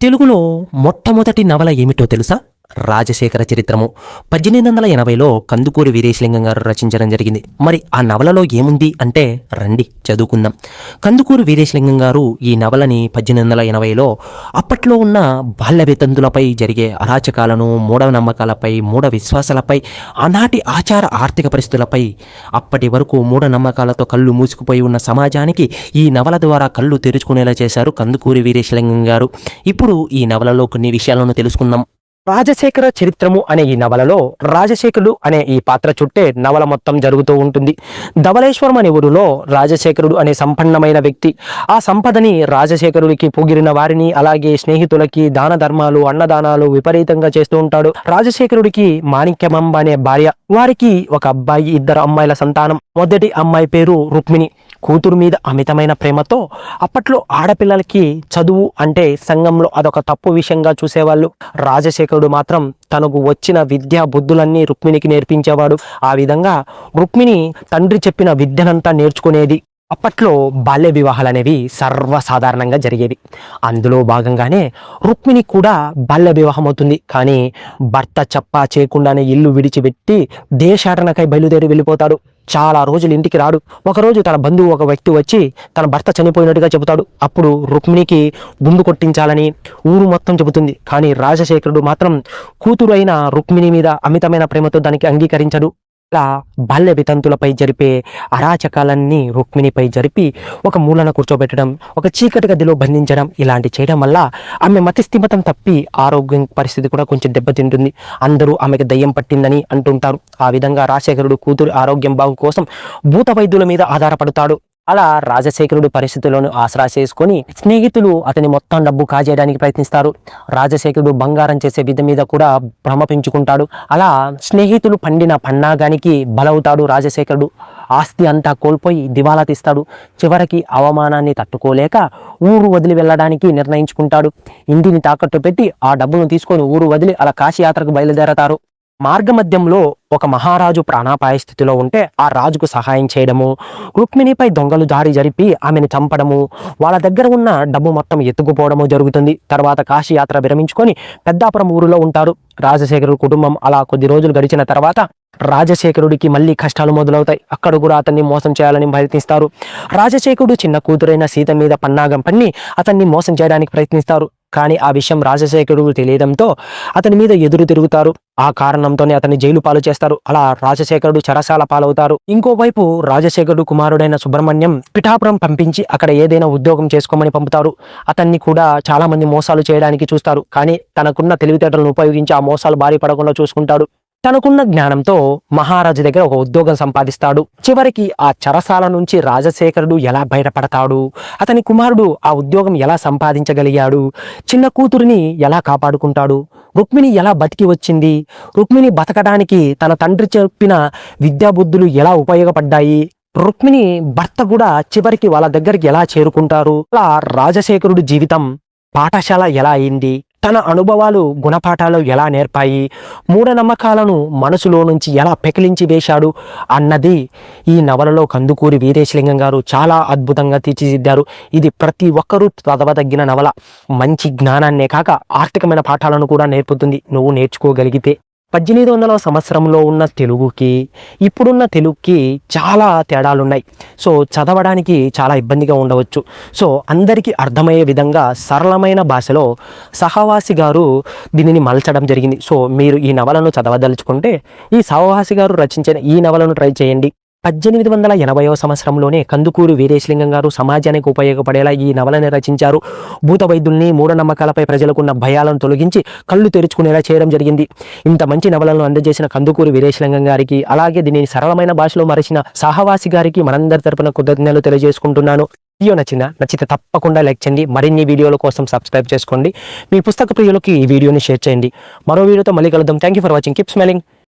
తెలుగులో మొట్టమొదటి నవల ఏమిటో తెలుసా? రాజశేఖర చరిత్రము. పద్దెనిమిది వందల ఎనభైలో కందుకూరి వీరేశలింగం గారు రచించడం జరిగింది. మరి ఆ నవలలో ఏముంది అంటే రండి చదువుకుందాం. కందుకూరి వీరేశలింగం గారు ఈ నవలని పద్దెనిమిది వందల ఎనభైలో అప్పట్లో ఉన్న బాల్య వితంతులపై జరిగే అరాచకాలను మూఢనమ్మకాలపై మూఢ విశ్వాసాలపై ఆనాటి ఆచార ఆర్థిక పరిస్థితులపై అప్పటి వరకు మూఢనమ్మకాలతో కళ్ళు మూసుకుపోయి ఉన్న సమాజానికి ఈ నవల ద్వారా కళ్ళు తెరుచుకునేలా చేశారు కందుకూరి వీరేశలింగం గారు. ఇప్పుడు ఈ నవలలో కొన్ని విషయాలను తెలుసుకుందాం. రాజశేఖర చరిత్రము అనే ఈ నవలలో రాజశేఖరుడు అనే ఈ పాత్ర చుట్టే నవల మొత్తం జరుగుతూ ఉంటుంది. ధవలేశ్వరం అనే ఊరిలో రాజశేఖరుడు అనే సంపన్నమైన వ్యక్తి. ఆ సంపదని రాజశేఖరుడికి పొగిరిన వారిని అలాగే స్నేహితులకి దాన ధర్మాలు అన్నదానాలు విపరీతంగా చేస్తూ ఉంటాడు. రాజశేఖరుడికి మాణిక్యమంబ అనే భార్య వారికి ఒక అబ్బాయి ఇద్దరు అమ్మాయిల సంతానం. మొదటి అమ్మాయి పేరు రుక్మిణి. కూతురు మీద అమితమైన ప్రేమతో అప్పట్లో ఆడపిల్లలకి చదువు అంటే సంఘంలో అదొక తప్పు విషయంగా చూసేవాళ్ళు. రాజశేఖరుడు మాత్రం తనకు వచ్చిన విద్యా బుద్ధులన్నీ రుక్మిణికి నేర్పించేవాడు. ఆ విధంగా రుక్మిణి తండ్రి చెప్పిన విద్యనంతా నేర్చుకునేది. అప్పట్లో బాల్య వివాహాలు అనేవి సర్వసాధారణంగా జరిగేవి. అందులో భాగంగానే రుక్మిణి కూడా బాల్య వివాహం అవుతుంది. కానీ భర్త చెప్పా చేయకుండానే ఇల్లు విడిచిపెట్టి దేశాటనకై బయలుదేరి వెళ్ళిపోతాడు. చాలా రోజులు ఇంటికి రాడు. ఒకరోజు తన బంధువు ఒక వ్యక్తి వచ్చి తన భర్త చనిపోయినట్టుగా చెబుతాడు. అప్పుడు రుక్మిణికి గుండు కొట్టించాలని ఊరు మొత్తం చెబుతుంది. కానీ రాజశేఖరుడు మాత్రం కూతురు అయిన రుక్మిణి మీద అమితమైన ప్రేమతో దానికి అంగీకరించడు. ఇలా బాల్య వితంతులపై జరిపే అరాచకాలన్నీ రుక్మిణిపై జరిపి ఒక మూలన కూర్చోబెట్టడం ఒక చీకటి గదిలో బంధించడం ఇలాంటి చేయడం వల్ల ఆమె మతిస్థిమతం తప్పి ఆరోగ్యం పరిస్థితి కూడా కొంచెం దెబ్బతింటుంది. అందరూ ఆమెకు దయ్యం పట్టిందని అంటుంటారు. ఆ విధంగా రాజశేఖరుడు కూతురు ఆరోగ్యం బాగు కోసం భూత వైద్యుల మీద ఆధారపడతాడు. అలా రాజశేఖరుడి పరిస్థితులను ఆసరా చేసుకొని స్నేహితులు అతని మొత్తం డబ్బు కాజేయడానికి ప్రయత్నిస్తారు. రాజశేఖరుడు బంగారం చేసే విధ మీద కూడా భ్రమ పెంచుకుంటాడు. అలా స్నేహితులు పండిన పన్నాగానికి బలవుతాడు రాజశేఖరుడు. ఆస్తి అంతా కోల్పోయి దివాలా తీస్తాడు. చివరికి అవమానాన్ని తట్టుకోలేక ఊరు వదిలి వెళ్ళడానికి నిర్ణయించుకుంటాడు. ఇంటిని తాకట్టు పెట్టి ఆ డబ్బును తీసుకొని ఊరు వదిలి అలా కాశీయాత్రకు బయలుదేరతారు. మార్గమధ్యంలో ఒక మహారాజు ప్రాణాపాయ స్థితిలో ఉంటే ఆ రాజుకు సహాయం చేయడము రుక్మిణిపై దొంగలు దాడి జరిపి ఆమెను చంపడము వాళ్ళ దగ్గర ఉన్న డబ్బు మొత్తం ఎత్తుకుపోవడము జరుగుతుంది. తర్వాత కాశీ యాత్ర విరమించుకొని పెద్దాపురం ఊరిలో ఉంటారు. రాజశేఖరుడు కుటుంబం అలా కొద్ది రోజులు గడిచిన తర్వాత రాజశేఖరుడికి మళ్ళీ కష్టాలు మొదలవుతాయి. అక్కడ కూడా అతన్ని మోసం చేయాలని ప్రయత్నిస్తారు. రాజశేఖరుడు చిన్న కూతురైన సీత మీద పన్నాగం పన్ని అతన్ని మోసం చేయడానికి ప్రయత్నిస్తారు. కానీ ఆ విషయం రాజశేఖరుడు తెలియడంతో అతని మీద ఎదురు తిరుగుతారు. ఆ కారణంతోనే అతన్ని జైలు పాలు చేస్తారు. అలా రాజశేఖరుడు చెరసాల పాలవుతారు. ఇంకోవైపు రాజశేఖరుడు కుమారుడైన సుబ్రహ్మణ్యం పిఠాపురం పంపించి అక్కడ ఏదైనా ఉద్యోగం చేసుకోమని పంపుతారు. అతన్ని కూడా చాలా మంది మోసాలు చేయడానికి చూస్తారు. కానీ తనకున్న తెలివితేటలను ఉపయోగించి ఆ మోసాలు బారి పడకుండా చూసుకుంటాడు. తనకున్న జ్ఞానంతో మహారాజు దగ్గర ఒక ఉద్యోగం సంపాదిస్తాడు. చివరికి ఆ చరసాల నుంచి రాజశేఖరుడు ఎలా బయటపడతాడు? అతని కుమారుడు ఆ ఉద్యోగం ఎలా సంపాదించగలిగాడు? చిన్న కూతురిని ఎలా కాపాడుకుంటాడు? రుక్మిణి ఎలా బతికి వచ్చింది? రుక్మిణి బతకడానికి తన తండ్రి చెప్పిన విద్యాబుద్ధులు ఎలా ఉపయోగపడ్డాయి? రుక్మిణి భర్త కూడా చివరికి వాళ్ళ దగ్గరికి ఎలా చేరుకుంటారు? అలా రాజశేఖరుడు జీవితం పాఠశాల ఎలా అయింది? తన అనుభవాలు గుణపాఠాలు ఎలా నేర్పాయి మూఢనమ్మకాలను మనసులో నుంచి ఎలా పెకిలించి వేశాడు అన్నది ఈ నవలలో కందుకూరి వీరేశలింగం గారు చాలా అద్భుతంగా తీర్చిదిద్దారు. ఇది ప్రతి ఒక్కరూ చదవదగిన నవల. మంచి జ్ఞానాన్నే కాక ఆర్థికమైన పాఠాలను కూడా నేర్పుతుంది. నువ్వు నేర్చుకోగలిగితే. పద్దెనిమిది వందల సంవత్సరంలో ఉన్న తెలుగుకి ఇప్పుడున్న తెలుగుకి చాలా తేడాలున్నాయి. సో చదవడానికి చాలా ఇబ్బందిగా ఉండవచ్చు. సో అందరికీ అర్థమయ్యే విధంగా సరళమైన భాషలో సహవాసి గారు దీనిని మలచడం జరిగింది. సో మీరు ఈ నవలను చదవదలుచుకుంటే ఈ సహవాసి గారు రచించిన ఈ నవలను ట్రై చేయండి. పద్దెనిమిది వందల ఎనభైవ సంవత్సరంలోనే కందుకూరు వీరేశలింగం గారు సమాజానికి ఉపయోగపడేలా ఈ నవలని రచించారు. భూత వైద్యుల్ని మూఢనమ్మకాలపై ప్రజలకున్న భయాలను తొలగించి కళ్ళు తెరుచుకునేలా చేయడం జరిగింది. ఇంత మంచి నవలను అందజేసిన కందుకూరు వీరేశలింగం గారికి అలాగే దీనిని సరళమైన భాషలో మరచిన సహవాసి గారికి మనందరి తరపున కృతజ్ఞతలు తెలియజేసుకుంటున్నాను. వీడియో నచ్చిందా? నచ్చితే తప్పకుండా లైక్ చేయండి. మరిన్ని వీడియోల కోసం సబ్స్క్రైబ్ చేసుకోండి. మీ పుస్తక ప్రియులకి ఈ వీడియోని షేర్ చేయండి. మరో వీడియోతో మళ్ళీ కలుద్దాం. Thank you for watching keep smiling